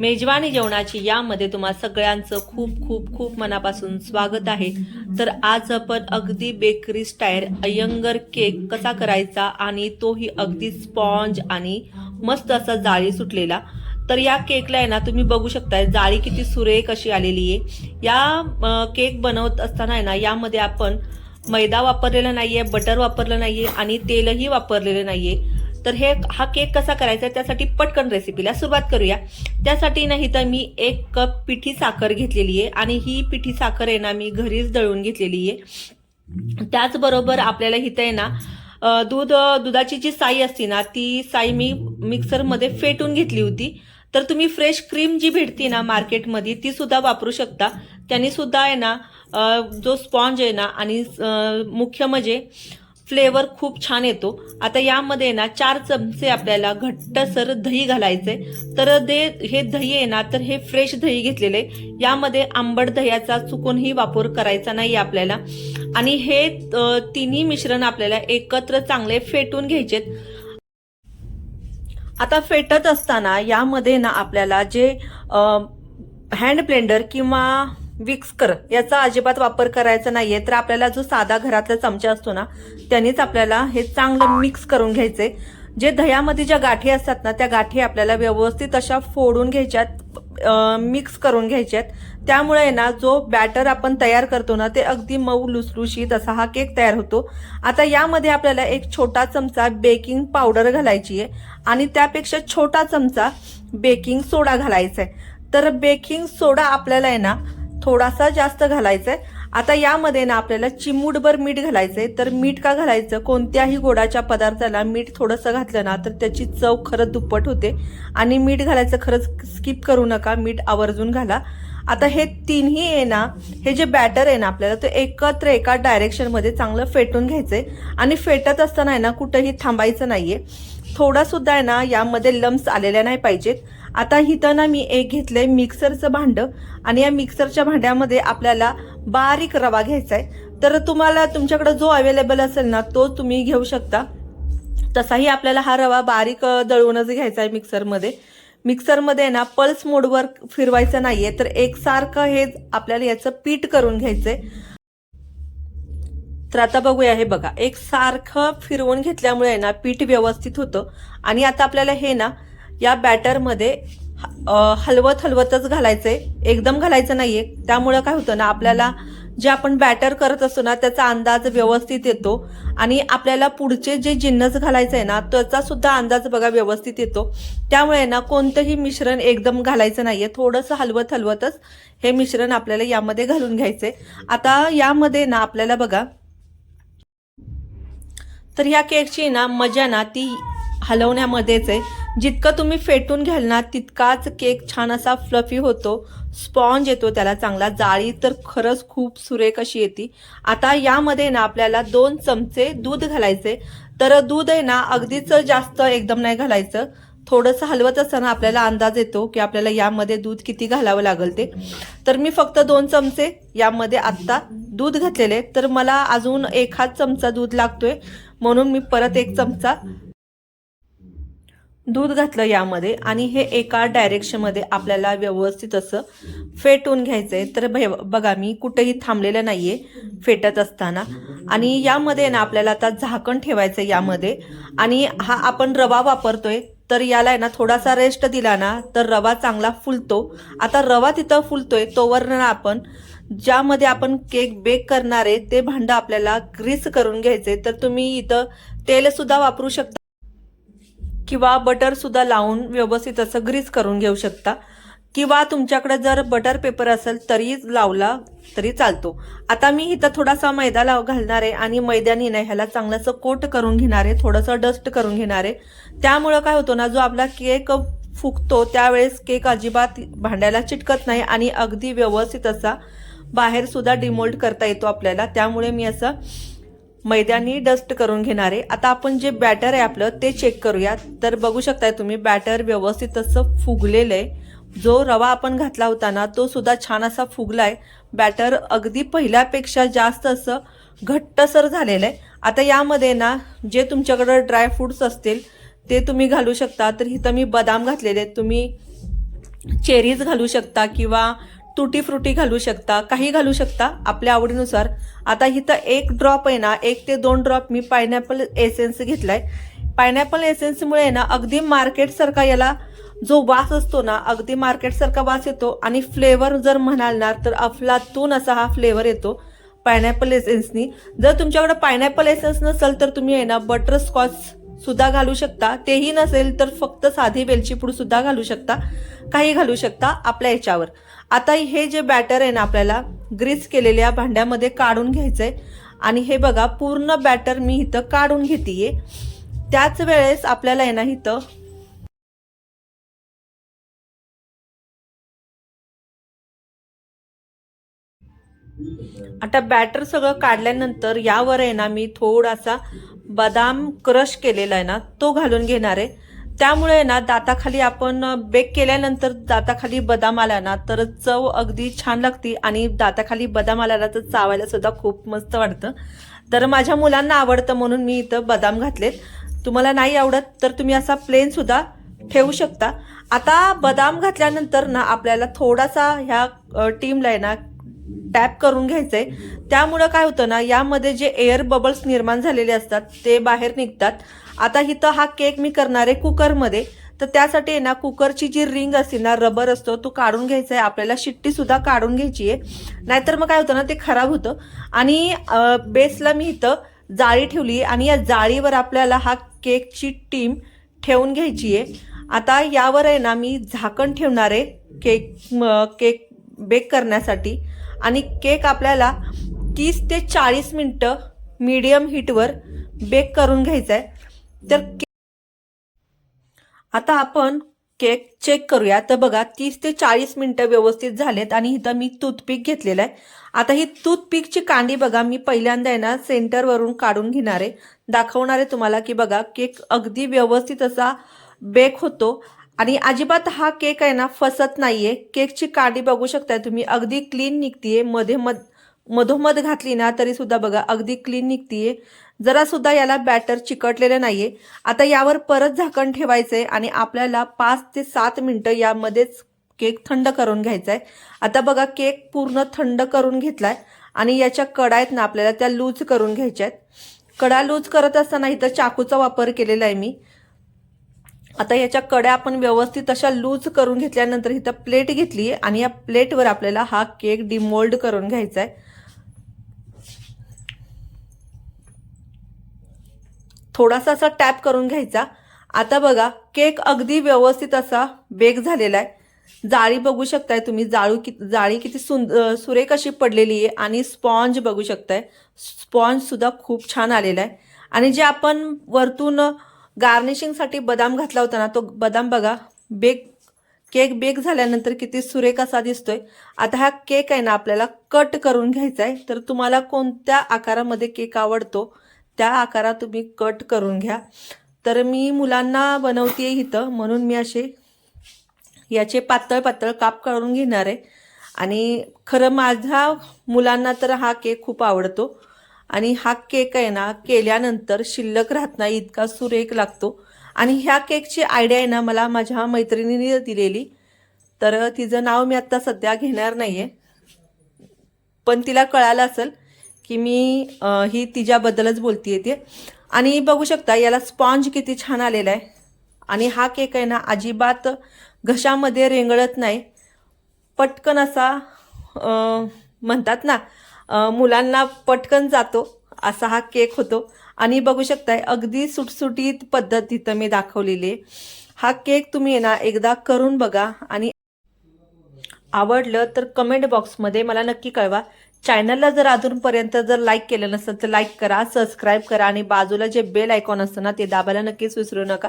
मेजवानी जेवणाची यामध्ये तुम्हा सगळ्यांचं खूप खूप खूप मनापासून स्वागत आहे. तर आज आपण अगदी बेकरी स्टाईल अयंगर केक कसा करायचा आणि तोही अगदी स्पॉन्ज आणि मस्त असा जाळी सुटलेला. तर या केकला आहे ना तुम्ही बघू शकताय जाळी किती सुरेख अशी आलेली आहे. या केक बनवत असताना आहे ना यामध्ये आपण मैदा वापरलेला नाहीये बटर वापरलं नाहीये आणि तेलही वापरलेलं नाहीये. तर हे हा केक कसा करायचा त्यासाठी पटकन रेसिपीला सुरुवात करूया. त्यासाठी नाही तर मी एक कप पिठी साखर घेतलेली आहे आणि ही पिठी साखर आहे ना मी घरीच दळून घेतलेली आहे. त्याचबरोबर आपल्याला इथं आहे ना दूध दुधाची जी साई असते ना ती साई मी मिक्सरमध्ये फेटून घेतली होती. तर तुम्ही फ्रेश क्रीम जी भेटते ना मार्केटमध्ये ती सुद्धा वापरू शकता. त्यांनी सुद्धा आहे ना जो स्पॉन्ज आहे ना आणि मुख्य म्हणजे फ्लेवर खूप छान येतो. आता यामध्ये ना चार चमचे आपल्याला घट्टसर दही घालायचे तर दे हे दही आहे ना तर हे फ्रेश दही घेतलेले. यामध्ये आंबट दह्याचा चुकूनही वापर करायचा नाही आपल्याला. आणि हे तिन्ही मिश्रण आपल्याला एकत्र चांगले फेटून घ्यायचे आता फेटत असताना यामध्ये ना आपल्याला जे हँड ब्लेंडर किंवा विक्सकर याचा अजिबात वापर करायचा नाहीये. तर आपल्याला जो साधा घरातला चमचा असतो ना त्यानेच आपल्याला हे चांगलं मिक्स करून घ्यायचे जे दह्यामध्ये ज्या गाठी असतात ना त्या गाठी आपल्याला व्यवस्थित अशा फोडून घ्यायच्यात मिक्स करून घ्यायच्यात. त्यामुळे आहे ना जो बॅटर आपण तयार करतो ना ते अगदी मऊ लुसलुशीत असा हा केक तयार होतो. आता यामध्ये आपल्याला एक छोटा चमचा बेकिंग पावडर घालायची आहे आणि त्यापेक्षा छोटा चमचा बेकिंग सोडा घालायचा आहे तर बेकिंग सोडा आपल्याला आहे ना थोडासा जास्त घालायचा आहे आता यामध्ये ना आपल्याला चिमूटभर मीठ घालायचंय. तर मीठ का घालायचं? कोणत्याही गोडाच्या पदार्थाला मीठ थोडंसं घातलं ना तर त्याची चव खरंच दुप्पट होते. आणि मीठ घालायचं खरंच स्किप करू नका. मीठ आवर्जून घाला. आता हे तिन्ही आहे ना हे जे बॅटर आहे ना आपल्याला ते एकत्र एका डायरेक्शनमध्ये चांगलं फेटून घ्यायचंय. आणि फेटत असताना आहे ना कुठंही थांबायचं नाहीये. थोडा सुद्धा आहे ना यामध्ये लम्स आलेल्या नाही पाहिजेत. आता हिथं ना मी एक घेतलंय मिक्सरचं भांडं. आणि या मिक्सरच्या भांड्यामध्ये आपल्याला बारीक रवा घ्यायचा आहे तर तुम्हाला तुमच्याकडे जो अवेलेबल असेल ना तो तुम्ही घेऊ शकता. तसाही आपल्याला हा रवा बारीक दळूनच घ्यायचा आहे मिक्सरमध्ये मिक्सरमध्ये ना पल्स मोडवर फिरवायचं नाहीये तर एकसारखं हे आपल्याला याचं पीठ करून घ्यायचंय. तर आता बघूया हे बघा एक सारखं फिरवून घेतल्यामुळे आहे ना पीठ व्यवस्थित होतं. आणि आता आपल्याला हे ना या बॅटरमध्ये हलवत हलवतच घालायचे. एकदम घालायचं नाहीये. त्यामुळं काय होतं ना आपल्याला जे आपण बॅटर करत असतो ना त्याचा अंदाज व्यवस्थित येतो. आणि आपल्याला पुढचे जे जिन्नस घालायचं आहे ना त्याचा सुद्धा अंदाज बघा व्यवस्थित येतो. त्यामुळे ना कोणतंही मिश्रण एकदम घालायचं नाहीये. थोडंसं हलवत हलवतच हे मिश्रण आपल्याला यामध्ये घालून घ्यायचंय. आता यामध्ये ना आपल्याला बघा. तर ह्या केकची ना मजा ना ती हलवण्यामध्येच आहे. जितकं तुम्ही फेटून घ्याल ना तितकाच केक छान असा फ्लफी होतो. स्पॉन्ज येतो त्याला चांगला. जाळी तर खरंच खूप सुरेख अशी येते. आता यामध्ये ना आपल्याला दोन चमचे दूध घालायचे. तर दूध आहे ना अगदीच जास्त एकदम नाही घालायचं. थोडंसं हलवत असताना आपल्याला अंदाज येतो की आपल्याला यामध्ये दूध किती घालावं लागेल ते. तर मी फक्त दोन चमचे यामध्ये आत्ता दूध घातलेले. तर मला अजून एखाद चमचा दूध लागतोय. म्हणून मी परत एक चमचा दूध घातलं यामध्ये आणि हे एका डायरेक्शनमध्ये आपल्याला व्यवस्थित असं फेटून घ्यायचं आहे तर बघा मी कुठेही थांबलेलं नाही आहे फेटत असताना. आणि यामध्ये ना आपल्याला आता झाकण ठेवायचं आहे यामध्ये. आणि हा आपण रवा वापरतोय तर याला आहे ना थोडासा रेस्ट दिला ना तर रवा चांगला फुलतो. आता रवा तिथं फुलतोय तोवर ना आपण ज्यामध्ये आपण केक बेक करणार आहे ते भांडं आपल्याला ग्रीस करून घ्यायचे तर तुम्ही इथं तेलसुद्धा वापरू शकता. किंवा बटरसुद्धा लावून व्यवस्थित असं ग्रीस करून घेऊ शकता. किंवा तुमच्याकडे जर बटर पेपर असेल तरी लावला तरी चालतो. आता मी इथं थोडासा मैदा लाव घालणार आहे आणि मैद्याने ना ह्याला चांगलंसं कोट करून घेणार आहे थोडंसं डस्ट करून घेणार आहे. त्यामुळं काय होतं ना जो आपला केक फुगतो त्यावेळेस केक अजिबात भांड्याला चिटकत नाही आणि अगदी व्यवस्थित असा बाहेरसुद्धा डिमोल्ड करता येतो आपल्याला. त्यामुळे मी असं मैद्यानी डस्ट करून घेणारे. आता आपण जे बॅटर आहे आपलं ते चेक करूया तर बघू शकताय तुम्ही बॅटर व्यवस्थित असं फुगलेलं आहे जो रवा आपण घातला होता ना तो सुद्धा छान असा फुगलाय. बॅटर अगदी पहिल्यापेक्षा जास्त असं घट्टसर झालेलं आहे आता यामध्ये ना जे तुमच्याकडं ड्रायफ्रूट्स असतील ते तुम्ही घालू शकता. तर इथं मी बदाम घातलेले आहेत. तुम्ही चेरीज घालू शकता किंवा तुटी फ्रुटी घालू शकता काही घालू शकता आपल्या आवडीनुसार. आता इथं एक ड्रॉप आहे ना एक ते दोन ड्रॉप मी पायनॅपल एसेन्स घेतलाय. पायनॅपल एसेन्समुळे ना अगदी मार्केटसारखा याला जो वास असतो ना अगदी मार्केटसारखा वास येतो. आणि फ्लेवर जर म्हणाल ना तर अफलातून असा हा फ्लेवर येतो पायनॅपल एसेन्सनी जर तुमच्याकडे पायनॅपल एसेन्स नसेल तर तुम्ही आहे ना बटर स्कॉच सुद्धा घालू शकता. तेही नसेल तर फक्त साधी वेलची पूड सुद्धा घालू शकता. काही घालू शकता आपल्या याच्यावर. आता हे जे बॅटर आहे ना आपल्याला ग्रीस केलेल्या भांड्यामध्ये काढून घ्यायचंय. आणि हे बघा पूर्ण बॅटर मी इथं काढून घेते त्याच वेळेस आपल्याला आहे ना इथं आता बॅटर सगळं काढल्यानंतर यावर आहे ना मी थोडासा बदाम क्रश केलेला आहे ना तो घालून घेणार आहे. त्यामुळे आहे ना दाताखाली आपण बेक केल्यानंतर दाताखाली बदाम आला ना तर चव अगदी छान लागते आणि दाताखाली बदाम आला ना तर चावायला सुद्धा खूप मस्त वाटतं. तर माझ्या मुलांना आवडतं म्हणून मी इथं बदाम घातलेत. तुम्हाला नाही आवडत तर तुम्ही असा प्लेन सुद्धा ठेवू शकता. आता बदाम घातल्यानंतर ना आपल्याला थोडासा ह्या टीमला आहे ना टॅप करून घ्यायचंय. त्यामुळं काय होतं ना यामध्ये जे एअर बबल्स निर्माण झालेले असतात ते बाहेर निघतात. आता इथं हा केक मी करणार आहे कुकरमध्ये तर त्यासाठी आहे ना कुकरची जी रिंग असते ना रबर असतो तो काढून घ्यायचा आहे आपल्याला शिट्टी सुद्धा काढून घ्यायची आहे नाहीतर मग काय होतं ना ते खराब होतं. आणि बेसला मी इथं जाळी ठेवली आणि या जाळीवर आपल्याला हा केकची टीम ठेवून घ्यायची आहे आता यावर आहे ना मी झाकण ठेवणार आहे केक केक बेक करण्यासाठी. आणि केक आपल्याला तीस ते चाळीस मिनटं मीडियम हीटवर बेक करून घ्यायचा आहे तर आता आपण केक चेक करूया. तर बघा तीस ते चाळीस मिनटं व्यवस्थित झालेत आणि इथं मी टूथपिक घेतलेलं आहे. आता ही टूथपिकची कांडी बघा मी पहिल्यांदा आहे ना सेंटरवरून काढून घेणार आहे. दाखवणार आहे तुम्हाला की बघा केक अगदी व्यवस्थित असा बेक होतो. आणि अजिबात हा केक आहे ना फसत नाहीये. केकची काडी बघू शकताय तुम्ही. अगदी क्लीन निघतीये. मध्ये मध मधोमध घातली ना तरी सुद्धा बघा अगदी क्लीन निघतीये. जरा सुद्धा याला बॅटर चिकटलेलं नाहीये. आता यावर परत झाकण ठेवायचंय आणि आपल्याला पाच ते सात मिनिटं यामध्येच केक थंड करून घ्यायचा आहे आता बघा केक पूर्ण थंड करून घेतलाय आणि याच्या कडा आहेत ना आपल्याला त्या लूज करून घ्यायच्या आहेत कडा लूज करत असताना इथं चाकूचा वापर केलेला आहे मी. आता याच्या कड्या आपण व्यवस्थित अशा लूज करून घेतल्यानंतर इथं प्लेट घेतली आणि या प्लेटवर आपल्याला हा केक डिमोल्ड करून घ्यायचा आहे. थोडासा असा टॅप करून घ्यायचा. आता बघा केक अगदी व्यवस्थित असा बेक झालेला आहे. जाळी बघू शकताय तुम्ही जाळू कि जाळी किती सुंद सुरेख अशी पडलेली आहे आणि स्पॉन्ज बघू शकताय. स्पॉन्ज सुद्धा खूप छान आलेला आहे. आणि जे आपण वरतून गार्निशिंगसाठी बदाम घातला होता ना तो बदाम बघा बेक केक बेक झाल्यानंतर किती सुरेख असा दिसतोय. आता हा केक आहे ना आपल्याला कट करून घ्यायचा आहे तर तुम्हाला कोणत्या आकारामध्ये केक आवडतो त्या आकारात तुम्ही कट करून घ्या. तर मी मुलांना बनवते इथं म्हणून मी असे याचे पातळ पातळ काप काढून घेणार. आहे आणि खरं माझ्या मुलांना तर हा केक खूप आवडतो. आणि हा केक आहे ना केल्यानंतर शिल्लक राहत नाही इतका सुरेख लागतो. आणि ह्या केकची आयडिया आहे ना मला माझ्या मैत्रिणीने दिलेली. तर तिचं नाव मी आत्ता सध्या घेणार नाही आहे पण तिला कळालं असेल की मी ही तिच्याबद्दलच बोलतीये ते आणि बघू शकता याला स्पॉन्ज किती छान आलेला आहे. आणि हा केक आहे ना अजिबात घशामध्ये रेंगळत नाही. पटकन असा म्हणतात ना मुलांना पटकन जातो. असा हा केक होतो. आणि बघू शकताय अगदी सुटसुटीत पद्धत तिथं मी दाखवलेली आहे. हा केक तुम्ही आहे ना एकदा करून बघा. आणि आवडलं तर कमेंट बॉक्समध्ये मला नक्की कळवा. चॅनलला जर अजूनपर्यंत जर लाईक केलं नसेल तर लाईक करा सबस्क्राईब करा. आणि बाजूला जे बेल आयकॉन असतं ना ते दाबायला नक्कीच विसरू नका.